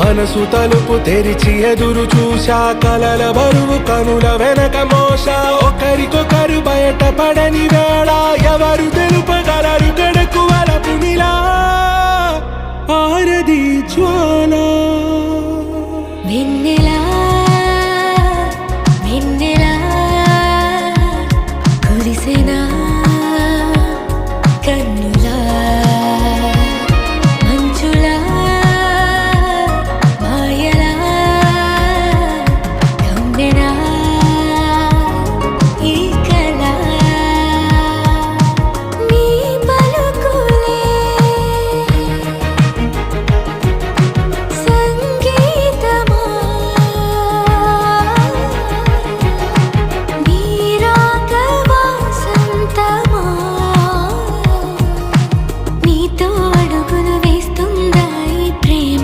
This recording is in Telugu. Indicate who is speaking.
Speaker 1: మనసు తలుపు తెరిచి ఎదురు చూశా కలల బరువు కనుల వెనక మోస ఒకరికొకరు బయట పడని వేళ ఎవరు తెలుపగలరు గడకు వలపు ఆరది జ్వాల. వెన్నెలా వెన్నెలా కురిసెనా.